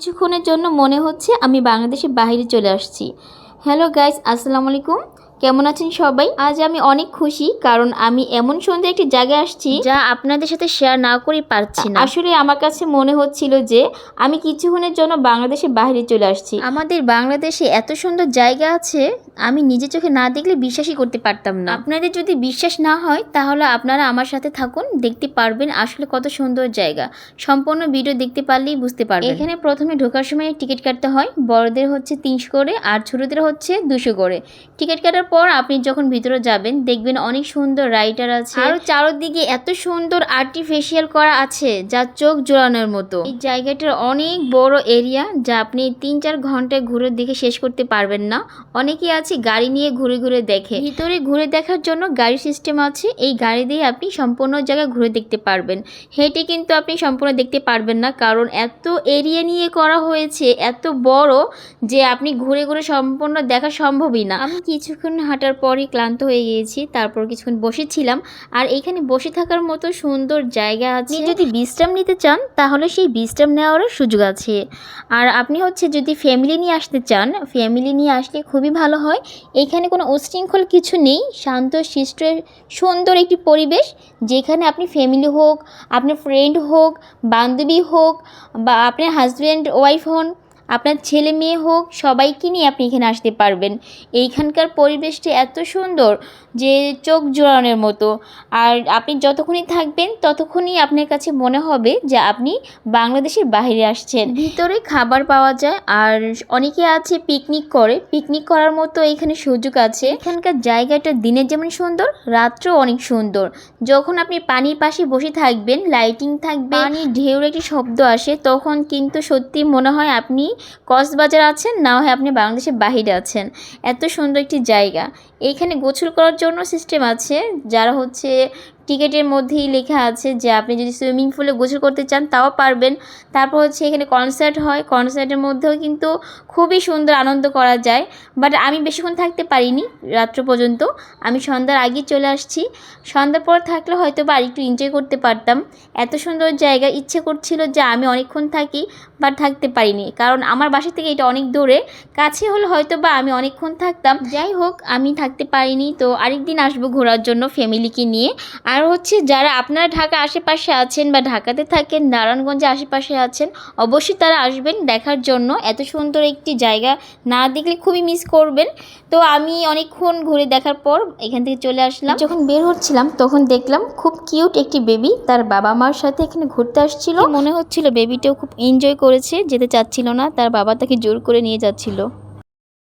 কিছুক্ষণের জন্য মনে হচ্ছে আমি বাংলাদেশের বাইরে চলে আসছি। হ্যালো গাইস আসসালামু আলাইকুম। কেমন আছেন সবাই? আজ আমি অনেক খুশি কারণ আমি এমন সুন্দর একটি জায়গায় আসছি যা আপনাদের সাথে শেয়ার না করে পারছি না। আসলে আমার কাছে মনে হচ্ছিল যে আমি কিছুক্ষণের জন্য বাংলাদেশে বাইরে চলে আসছি। আমাদের বাংলাদেশে এত সুন্দর জায়গা আছে আমি নিজে চোখে না দেখলে বিশ্বাসই করতে পারতাম না। আপনাদের যদি বিশ্বাস না হয় তাহলে আপনারা আমার সাথে থাকুন দেখতে পারবেন আসলে কত সুন্দর জায়গা। সম্পূর্ণ ভিডিও দেখতে পারলেই বুঝতে পারবেন। এখানে প্রথমে ঢোকার সময় টিকিট কাটতে হয় বড়দের হচ্ছে তিনশো করে আর ছোটদের হচ্ছে দুশো করে। টিকিট কাটার পর আপনি যখন ভিতরে যাবেন দেখবেন অনেক সুন্দর রাইটার আছে। আর চারদিকে এত সুন্দর আর্টিফিশিয়াল করা আছে যা চোখ জোড়ানোর মতো। এই জায়গাটার অনেক বড় এরিয়া যা আপনি তিন চার ঘন্টায় ঘুরে দেখে শেষ করতে পারবেন না। অনেকেই আছে গাড়ি নিয়ে ঘুরে ঘুরে দেখে। ভিতরে ঘুরে দেখার জন্য গাড়ি সিস্টেম আছে। এই গাড়ি দিয়ে আপনি সম্পূর্ণ জায়গা ঘুরে দেখতে পারবেন। হেঁটে কিন্তু আপনি সম্পূর্ণ দেখতে পারবেন না কারণ এত এরিয়া নিয়ে করা হয়েছে এত বড় যে আপনি ঘুরে ঘুরে সম্পূর্ণ দেখা সম্ভবই না। আমি কিছুক্ষণ হাঁটার পরই ক্লান্ত হয়ে গিয়েছি, তারপর কিছুক্ষণ বসেছিলাম। আর এখানে বসে থাকার মতো সুন্দর জায়গা আছে। যদি বিশ্রাম নিতে চান, তাহলে সেই বিশ্রাম নেওয়ারও সুযোগ আছে। আর আপনি হচ্ছে যদি ফ্যামিলি নিয়ে আসতে চান ফ্যামিলি নিয়ে আসলে খুবই ভালো হয়। এখানে কোনো উশৃঙ্খল কিছু নেই, শান্ত শিষ্টের সুন্দর একটি পরিবেশ, যেখানে আপনি ফ্যামিলি হোক, আপনার ফ্রেন্ড হোক, বান্ধবী হোক, বা আপনার হাজব্যান্ড ওয়াইফ হন আপনার ছেলে মেয়ে হোক সবাইকে নিয়ে আপনি এখানে আসতে পারবেন। এইখানকার পরিবেশটি এত সুন্দর যে চোখ জোড়ানোর মতো। আর আপনি যতক্ষণই থাকবেন ততক্ষণই আপনার কাছে মনে হবে যে আপনি বাংলাদেশের বাইরে আসছেন। ভিতরে খাবার পাওয়া যায় আর অনেকে আছে পিকনিক করে। পিকনিক করার মতো এখানে সুযোগ আছে। এখানকার জায়গাটা দিনের যেমন সুন্দর রাত্রেও অনেক সুন্দর। যখন আপনি পানির পাশে বসে থাকবেন লাইটিং থাকবে পানির ঢেউর একটি শব্দ আসে তখন কিন্তু সত্যি মনে হয় আপনি কক্সবাজার আছেন না হয় আপনি বাংলাদেশের বাহিরে আছেন। এত সুন্দর একটি জায়গা। এইখানে গোসল করার জন্য সিস্টেম আছে, যারা হচ্ছে টিকিটের মধ্যেই লেখা আছে যে আপনি যদি সুইমিং পুলে গোসল করতে চান তাও পারবেন। তারপর হচ্ছে এখানে কনসার্ট হয় কনসার্টের মধ্যেও কিন্তু খুবই সুন্দর আনন্দ করা যায়। বাট আমি বেশিক্ষণ থাকতে পারিনি রাত্র পর্যন্ত, আমি সন্ধ্যার আগে চলে আসছি। সন্ধ্যার পর থাকলে হয়তো বা আরেকটু এনজয় করতে পারতাম। এত সুন্দর জায়গা, ইচ্ছে করছিল যে আমি অনেকক্ষণ থাকি বাট থাকতে পারিনি। কারণ আমার বাসা থেকে এটা অনেক দূরে, কাছে হলে হয়তো বা আমি অনেকক্ষণ থাকতাম। যাই হোক, আমি থাকতে পারিনি। তো আরেকদিন আসব ঘোরার জন্য ফ্যামিলিকে নিয়ে। আর হচ্ছে যারা আপনারা ঢাকা আশেপাশে আছেন বা ঢাকাতে থাকেন, নারায়ণগঞ্জে আশেপাশে আছেন, অবশ্যই তারা আসবেন দেখার জন্য। এত সুন্দর একটি জায়গা না দেখলে খুবই মিস করবেন। তো আমি অনেকক্ষণ ঘুরে দেখার পর এখান থেকে চলে আসলাম। যখন বের হচ্ছিলাম, তখন দেখলাম খুব কিউট একটি বেবি তার বাবা মার সাথে এখানে ঘুরতে আসছিল। মনে হচ্ছিল বেবিটাও খুব এনজয় করেছে, যেতে চাচ্ছিল না, তার বাবা তাকে জোর করে নিয়ে যাচ্ছিল?